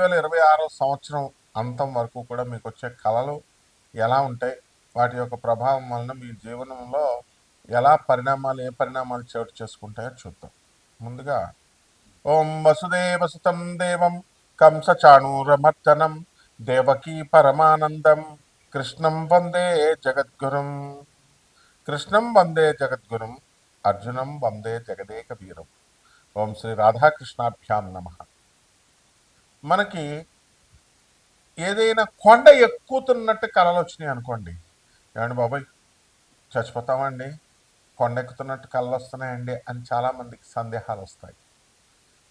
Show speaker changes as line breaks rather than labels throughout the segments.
వేల ఇరవై ఆరో సంవత్సరం అంతం వరకు కూడా మీకు వచ్చే కళలు ఎలా ఉంటాయి వాటి యొక్క ప్రభావం వలన మీ జీవనంలో ఎలా పరిణామాలు ఏ పరిణామాలు చోటు చేసుకుంటాయో చూద్దాం. ముందుగా ఓం వసుదేవసుతం దేవం కంసచాణూరమర్దనం దేవకీ పరమానందం కృష్ణం వందే జగద్గురుం కృష్ణం వందే జగద్గురుం అర్జునం వందే జగదేక వీరం ఓం శ్రీ రాధాకృష్ణాభ్యాం నమ. మనకి ఏదైనా కొండ ఎక్కుతున్నట్టు కళలు వచ్చినాయి అనుకోండి. ఏమండి బాబాయ్ చచ్చిపోతామండి. కొండ ఎక్కుతున్నట్టు కళలు వస్తున్నాయండి అని చాలామందికి సందేహాలు వస్తాయి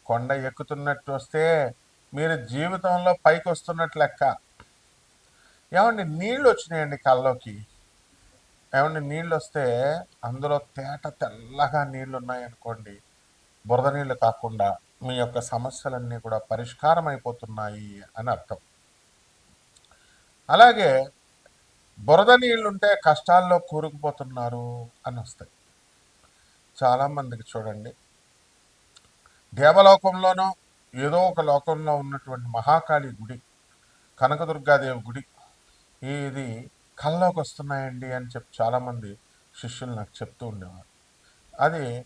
కొండ ఎక్కుతున్నట్టు వస్తే మీరు జీవితంలో పైకి వస్తున్నట్టు లెక్క. ఏమండి నీళ్ళు వచ్చినాయండి కళ్ళలోకి. ఏమండి నీళ్ళు వస్తే అందులో తేట తెల్లగా నీళ్ళు ఉన్నాయనుకోండి బురద నీళ్ళు కాకుండా మీ యొక్క సమస్యలన్నీ కూడా పరిష్కారం అయిపోతున్నాయి అని అర్థం. అలాగే బురద నీళ్ళుంటే కష్టాల్లో కూరుకుపోతున్నారు అని వస్తాయి. చాలామందికి చూడండి. దేవలోకంలోనో ఏదో ఒక లోకంలో ఉన్నటువంటి మహాకాళి గుడి కనకదుర్గాదేవి గుడి ఇది కల్లోకి వస్తున్నాయండి అని చెప్పి చాలామంది శిష్యులు నాకు చెప్తూ ఉండేవారు. అది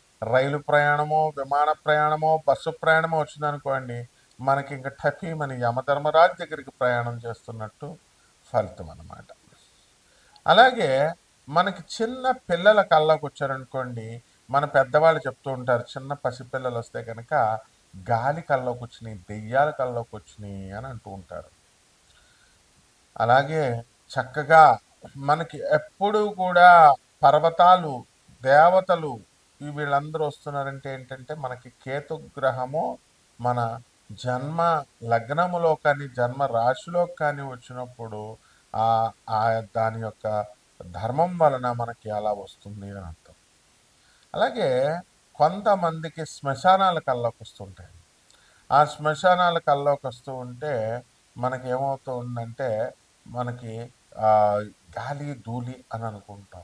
రైలు ప్రయాణమో విమాన ప్రయాణమో బస్సు ప్రయాణమో వచ్చిందనుకోండి మనకి ఇంకా టఫీ మన యమధర్మరాజు దగ్గరికి ప్రయాణం చేస్తున్నట్టు ఫలితం అన్నమాట. అలాగే మనకి చిన్న పిల్లల కళ్ళకు వచ్చారనుకోండి మన పెద్దవాళ్ళు చెప్తూ ఉంటారు చిన్న పసిపిల్లలు వస్తే కనుక గాలి కళ్ళలోకి వచ్చినాయి దెయ్యాల కళ్ళలోకి వచ్చినాయి అని అంటూ ఉంటారు. అలాగే చక్కగా మనకి ఎప్పుడూ కూడా పర్వతాలు దేవతలు వీళ్ళందరూ వస్తున్నారంటే ఏంటంటే మనకి కేతు గ్రహము మన జన్మ లగ్నములో కానీ జన్మ రాశిలో కానీ వచ్చినప్పుడు ఆ ఆ దాని యొక్క ధర్మం వలన మనకి అలా వస్తుంది అని అర్థం. అలాగే కొంతమందికి శ్మశానాల కల్లోకి వస్తుంటాయి. ఆ శ్మశానాల కల్లోకి వస్తూ ఉంటే మనకి ఏమవుతూ ఉందంటే మనకి గాలి ధూళి అని అనుకుంటాం.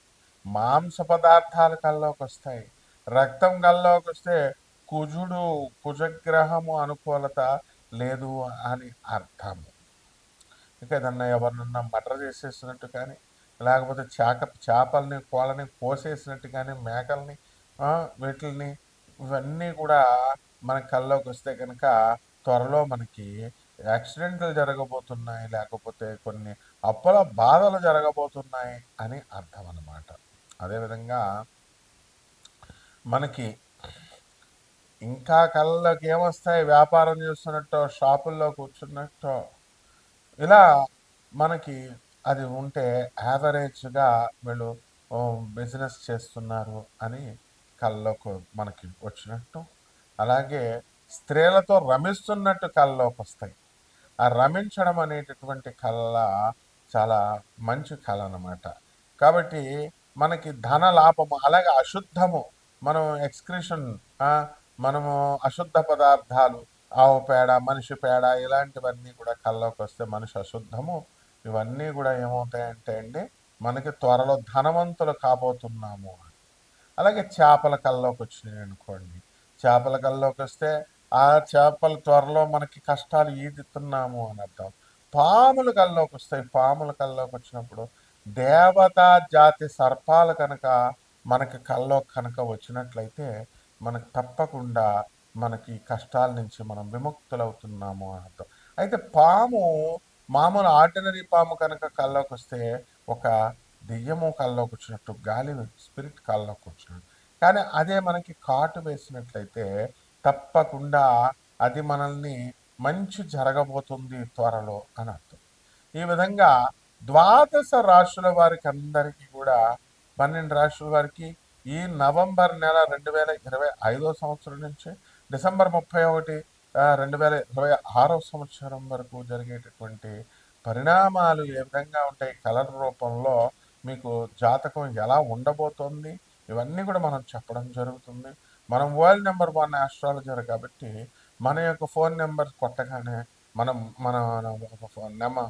మాంస పదార్థాలు కల్లోకి వస్తాయి. రక్తం కల్లోకి వస్తే కుజుడు కుజగ్రహము అనుకూలత లేదు అని అర్థము. ఇంకా ఏదన్నా ఎవరినన్నా మటర్ చేసేసినట్టు కానీ లేకపోతే చాక చేపల్ని కోళ్ళని కోసేసినట్టు కానీ మేకల్ని వీటిని ఇవన్నీ కూడా మన కల్లోకి వస్తే కనుక త్వరలో మనకి యాక్సిడెంట్లు జరగబోతున్నాయి లేకపోతే కొన్ని అప్పుల బాధలు జరగబోతున్నాయి అని అర్థం అన్నమాట అదేవిధంగా మనకి ఇంకా కళ్ళకి ఏమొస్తాయి వ్యాపారం చేస్తున్నట్టో షాపుల్లో కూర్చున్నట్టో? ఇలా మనకి అది ఉంటే యావరేజ్గా వీళ్ళు బిజినెస్ చేస్తున్నారు అని కళ్ళలోకి మనకి వచ్చినట్టు. అలాగే స్త్రీలతో రమిస్తున్నట్టు కళ్ళలోకి వస్తాయి ఆ రమించడం అనేటటువంటి కళ చాలా మంచి కళ అనమాట కాబట్టి మనకి ధన లాభము అలాగే అశుద్ధము. మనం ఎక్స్క్రిషన్ మనము అశుద్ధ పదార్థాలు ఆవు పేడ మనిషి పేడ ఇలాంటివన్నీ కూడా కళ్ళలోకి వస్తే మనిషి అశుద్ధము. ఇవన్నీ కూడా ఏమవుతాయంటే అండి మనకి త్వరలో ధనవంతులు కాబోతున్నాము అలాగే చేపల కళ్ళలోకి వచ్చినాయి అనుకోండి. చేపల కళ్ళలోకి వస్తే ఆ చేపల త్వరలో మనకి కష్టాలు ఈదుతున్నాము అని అర్థం. పాములు కల్లోకి వస్తాయి. పాముల కల్లోకి వచ్చినప్పుడు దేవతా జాతి సర్పాలు కనుక మనకి కల్లో కనుక వచ్చినట్లయితే మనకు తప్పకుండా మనకి కష్టాల నుంచి మనం విముక్తులవుతున్నాము అని అర్థం. అయితే పాము మామూలు ఆర్డినరీ పాము కనుక కల్లోకి వస్తే ఒక దెయ్యము కల్లోకి వచ్చినట్టు గాలి స్పిరిట్ కల్లోకి వచ్చినట్టు. కానీ అదే మనకి కాటు వేసినట్లయితే తప్పకుండా అది మనల్ని మంచి జరగబోతుంది త్వరలో అని అర్థం. ఈ విధంగా ద్వాదశ రాష్ట్రుల వారికి అందరికీ కూడా పన్నెండు రాష్ట్రుల వారికి ఈ నవంబర్ నెల రెండు వేల ఇరవై ఐదో సంవత్సరం నుంచి డిసెంబర్ ముప్పై ఒకటి రెండు వేల ఇరవై ఆరో సంవత్సరం వరకు జరిగేటటువంటి పరిణామాలు ఏ విధంగా ఉంటాయి కలర్ రూపంలో మీకు జాతకం ఎలా ఉండబోతోంది ఇవన్నీ కూడా మనం చెప్పడం జరుగుతుంది. మనం వరల్డ్ నెంబర్ వన్ ఆస్ట్రాలజర్ కాబట్టి మన యొక్క ఫోన్ నెంబర్ కొట్టగానే మనం మన ఫోన్ నెంబర్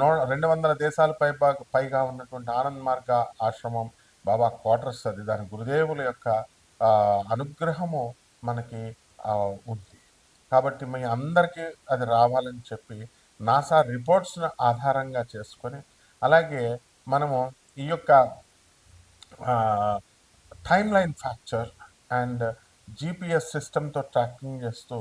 నూ రెండు వందల దేశాల పై పైగా ఉన్నటువంటి ఆనంద్ మార్గ ఆశ్రమం బాబా క్వార్టర్స్ అది. దాని గురుదేవుల యొక్క అనుగ్రహము మనకి ఉంది. కాబట్టి మీ అందరికీ అది రావాలని చెప్పి నాసా రిపోర్ట్స్ను ఆధారంగా చేసుకొని అలాగే మనము ఈ యొక్క time line factor and GPS సిస్టమ్తో ట్రాకింగ్ చేస్తూ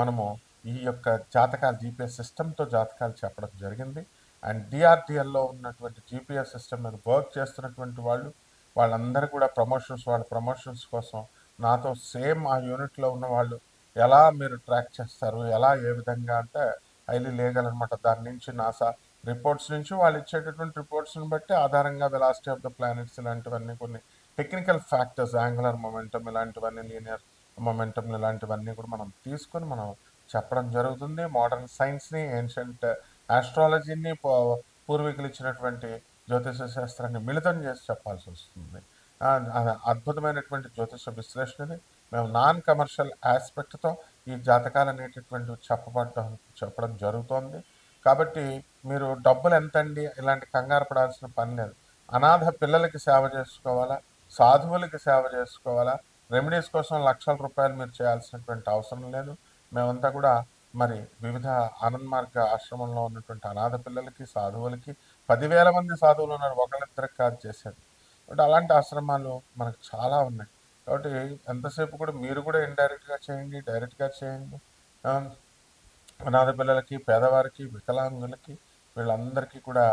మనము ఈ యొక్క జాతకాలు జీపీఎస్ సిస్టమ్తో జాతకాలు చెప్పడం జరిగింది. అండ్ డిఆర్టీఎల్లో ఉన్నటువంటి జీపీఎస్ సిస్టమ్ మీద వర్క్ చేస్తున్నటువంటి వాళ్ళు వాళ్ళందరూ కూడా ప్రమోషన్స్ వాళ్ళ ప్రమోషన్స్ కోసం నాతో సేమ్ ఆ యూనిట్లో ఉన్న వాళ్ళు ఎలా మీరు ట్రాక్ చేస్తారు ఎలా ఏ విధంగా అంటే హైలీ లీగల్ అనమాట దాని నుంచి నాసా రిపోర్ట్స్ నుంచి వాళ్ళు ఇచ్చేటటువంటి రిపోర్ట్స్ని బట్టి ఆధారంగా వెలాసిటీ ఆఫ్ ద ప్లానెట్స్ ఇలాంటివన్నీ కొన్ని టెక్నికల్ ఫ్యాక్టర్స్ యాంగులర్ మొమెంటం ఇలాంటివన్నీ లీనియర్ మొమెంటం ఇలాంటివన్నీ కూడా మనం తీసుకొని మనం చెప్పడం జరుగుతుంది. మోడర్న్ సైన్స్ని ఏన్షియంట్ ఆస్ట్రాలజీని పూర్వీకులు ఇచ్చినటువంటి జ్యోతిష శాస్త్రాన్ని మిళితం చేసి చెప్పాల్సి వస్తుంది. అద్భుతమైనటువంటి జ్యోతిష విశ్లేషణని మేము నాన్ కమర్షియల్ ఆస్పెక్ట్తో ఈ జాతకాలు అనేటటువంటి చెప్పబడటం చెప్పడం జరుగుతోంది. కాబట్టి మీరు డబ్బులు ఎంతండి? ఇలాంటి కంగారు పడాల్సిన పని లేదు. అనాథ పిల్లలకి సేవ చేసుకోవాలా? సాధువులకి సేవ చేసుకోవాలా? రెమెడీస్ కోసం లక్షల రూపాయలు మీరు చేయాల్సినటువంటి అవసరం లేదు. మేమంతా కూడా మరి వివిధ ఆనంద్ మార్గ ఆశ్రమంలో ఉన్నటువంటి అనాథ పిల్లలకి సాధువులకి పదివేల మంది సాధువులు ఉన్నారు. ఒకళ్ళిద్దరికి కాదు చేశారు కాబట్టి అలాంటి ఆశ్రమాలు మనకు చాలా ఉన్నాయి. కాబట్టి ఎంతసేపు కూడా మీరు కూడా ఇండైరెక్ట్గా చేయండి డైరెక్ట్గా చేయండి. అనాథ పిల్లలకి పేదవారికి వికలాంగులకి వీళ్ళందరికీ కూడా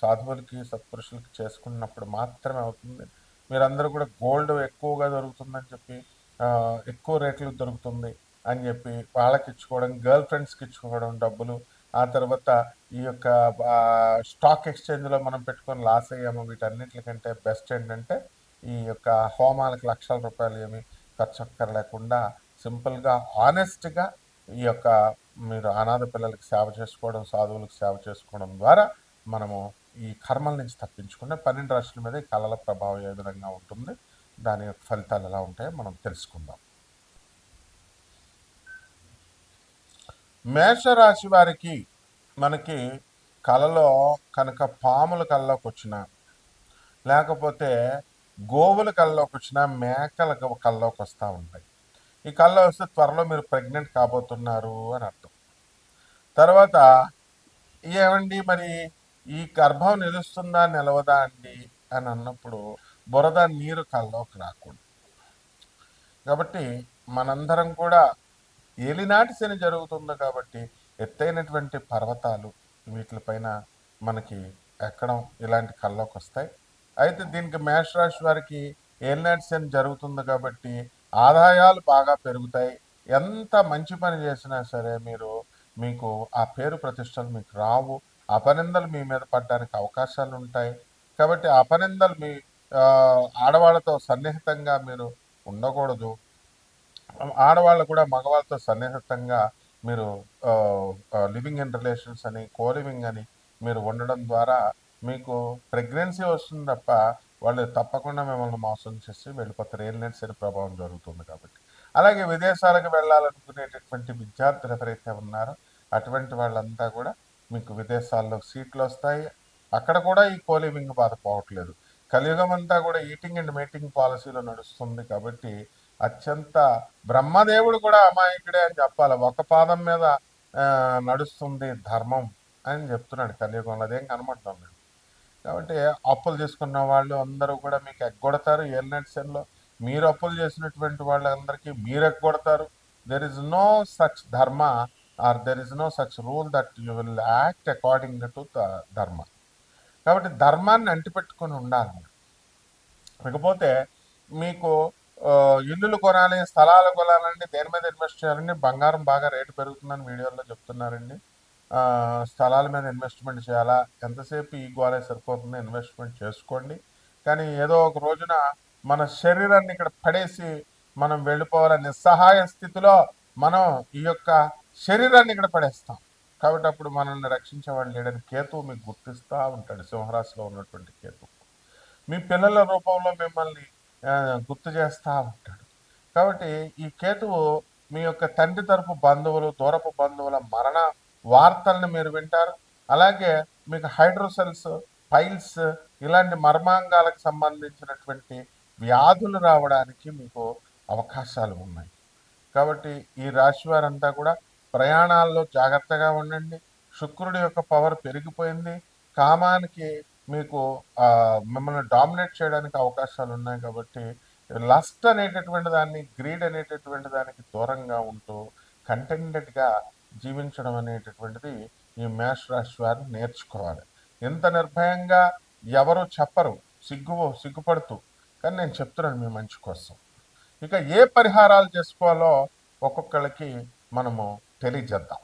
సాధువులకి సత్పురుషులకి చేసుకున్నప్పుడు మాత్రమే అవుతుంది. మీరందరూ కూడా గోల్డ్ ఎక్కువగా దొరుకుతుందని చెప్పి ఎక్కువ రేట్లు దొరుకుతుంది. అని చెప్పి వాళ్ళకి ఇచ్చుకోవడం గర్ల్ ఫ్రెండ్స్కి ఇచ్చుకోవడం డబ్బులు. ఆ తర్వాత ఈ యొక్క స్టాక్ ఎక్స్చేంజ్లో మనం పెట్టుకొని లాస్ అయ్యాము. వీటన్నిటికంటే బెస్ట్ ఏంటంటే ఈ యొక్క హోమాలకు లక్షల రూపాయలు ఏమి ఖర్చు అక్కర్లేకుండా సింపుల్గా ఆనెస్ట్గా ఈ యొక్క మీరు అనాథ పిల్లలకి సేవ చేసుకోవడం సాధువులకు సేవ చేసుకోవడం ద్వారా మనము ఈ కర్మల నుంచి తప్పించుకుంటే పన్నెండు రాశుల మీద ఈ కళల ప్రభావం ఏ విధంగా ఉంటుంది దాని యొక్క ఫలితాలు ఎలా ఉంటాయో మనం తెలుసుకుందాం. మేషరాశి వారికి మనకి కళలో కనుక పాముల కళ్ళలోకి వచ్చిన లేకపోతే గోవుల కళ్ళలోకి వచ్చిన మేకల కళ్ళలోకి వస్తూ ఉంటాయి. ఈ కళ్ళలో వస్తే త్వరలో మీరు ప్రెగ్నెంట్ కాబోతున్నారు అని అర్థం. తర్వాత ఏమండి మరి ఈ గర్భం నిలుస్తుందా నిలవదా అండి అని అన్నప్పుడు బురద నీరు కళ్ళలోకి రాకూడదు. కాబట్టి మనందరం కూడా ఏలినాటి శని జరుగుతుంది కాబట్టి ఎత్తైనటువంటి పర్వతాలు వీటిపైన మనకి ఎక్కడం ఇలాంటి కళ్ళలోకి వస్తాయి. అయితే దీనికి మేషరాశి వారికి ఏలినాటి శని జరుగుతుంది కాబట్టి ఆదాయాలు బాగా పెరుగుతాయి. ఎంత మంచి పని చేసినా సరే మీరు మీకు ఆ పేరు ప్రతిష్టలు మీకు రావు. అపనిందలు మీ మీద పడడానికి అవకాశాలు ఉంటాయి. కాబట్టి అపనిందలు మీ ఆడవాళ్ళతో సన్నిహితంగా మీరు ఉండకూడదు. ఆడవాళ్ళు కూడా మగవాళ్ళతో సన్నిహితంగా మీరు లివింగ్ ఇన్ రిలేషన్స్ అని కో లివింగ్ అని మీరు ఉండడం ద్వారా మీకు ప్రెగ్నెన్సీ వస్తుంది తప్ప వాళ్ళు తప్పకుండా మిమ్మల్ని మోసం చేసి వెళ్ళిపోతారు. ఏలినట్స్ అనే ప్రభావం జరుగుతుంది కాబట్టి. అలాగే విదేశాలకు వెళ్ళాలనుకునేటటువంటి విద్యార్థులు ఎవరైతే ఉన్నారో అటువంటి వాళ్ళంతా కూడా మీకు విదేశాల్లో సీట్లు వస్తాయి. అక్కడ కూడా ఈ కోలివింగ్ బాధ పోవట్లేదు. కలియుగం అంతా కూడా ఈటింగ్ అండ్ మీటింగ్ పాలసీలో నడుస్తుంది కాబట్టి అత్యంత బ్రహ్మదేవుడు కూడా అమాయకుడే అని చెప్పాలి. ఒక పాదం మీద నడుస్తుంది ధర్మం అని చెప్తున్నాడు కలియుగంలో అదేం కనబడటం కాబట్టి అప్పులు తీసుకున్న వాళ్ళు అందరూ కూడా మీకు ఎగ్గొడతారు. ఎల్నెట్సెన్లో మీరు అప్పులు చేసినటువంటి వాళ్ళందరికీ మీరు ఎగ్గొడతారు. There is no such dharma or there is no such rule that you will act according to dharma. కాబట్టి ధర్మాన్ని అంటిపెట్టుకొని ఉండాలి ఇకపోతే మీకు ఇల్లులు కొనాలి స్థలాలు కొనాలండి దేని మీద ఇన్వెస్ట్ చేయాలండి బంగారం బాగా రేటు పెరుగుతుందని వీడియోలో చెప్తున్నారండి. స్థలాల మీద ఇన్వెస్ట్మెంట్ చేయాలా? ఎంతసేపు ఈ గోలే సరిపోతుంది ఇన్వెస్ట్మెంట్ చేసుకోండి. కానీ ఏదో ఒక రోజున మన శరీరాన్ని ఇక్కడ పడేసి మనం వెళ్ళిపోవాలని నిస్సహాయ స్థితిలో మనం ఈ యొక్క శరీరాన్ని ఇక్కడ పడేస్తాం. కాబట్టి అప్పుడు మనల్ని రక్షించేవాడు లేడని కేతువు మీకు గుర్తిస్తూ ఉంటాడు. సింహరాశిలో ఉన్నటువంటి కేతు. మీ పిల్లల రూపంలో మిమ్మల్ని గుర్తు చేస్తూ ఉంటాడు. కాబట్టి ఈ కేతువు మీ యొక్క తండ్రి తరపు బంధువులు దూరపు బంధువుల మరణ వార్తల్ని మీరు వింటారు. అలాగే మీకు హైడ్రోసెల్స్ పైల్స్ ఇలాంటి మర్మాంగాలకు సంబంధించినటువంటి వ్యాధులు రావడానికి మీకు అవకాశాలు ఉన్నాయి. కాబట్టి ఈ రాశి వారంతా కూడా ప్రయాణాల్లో జాగ్రత్తగా ఉండండి. శుక్రుడి యొక్క పవర్ పెరిగిపోయింది. కామానికి మీకు మిమ్మల్ని డామినేట్ చేయడానికి అవకాశాలు ఉన్నాయి కాబట్టి లస్ట్ అనేటటువంటి దాన్ని గ్రీడ్ అనేటటువంటి దానికి దూరంగా ఉంటూ కంటెంటెడ్గా జీవించడం అనేటటువంటిది ఈ మేష రాశి వారు నేర్చుకోవాలి. ఎంత నిర్భయంగా ఎవరు చెప్పరు సిగ్గు సిగ్గుపడుతూ. కానీ నేను చెప్తున్నాను మీ మంచి కోసం. ఇక ఏ పరిహారాలు చేసుకోవాలో ఒక్కొక్కరికి మనము తెలియజేద్దాం.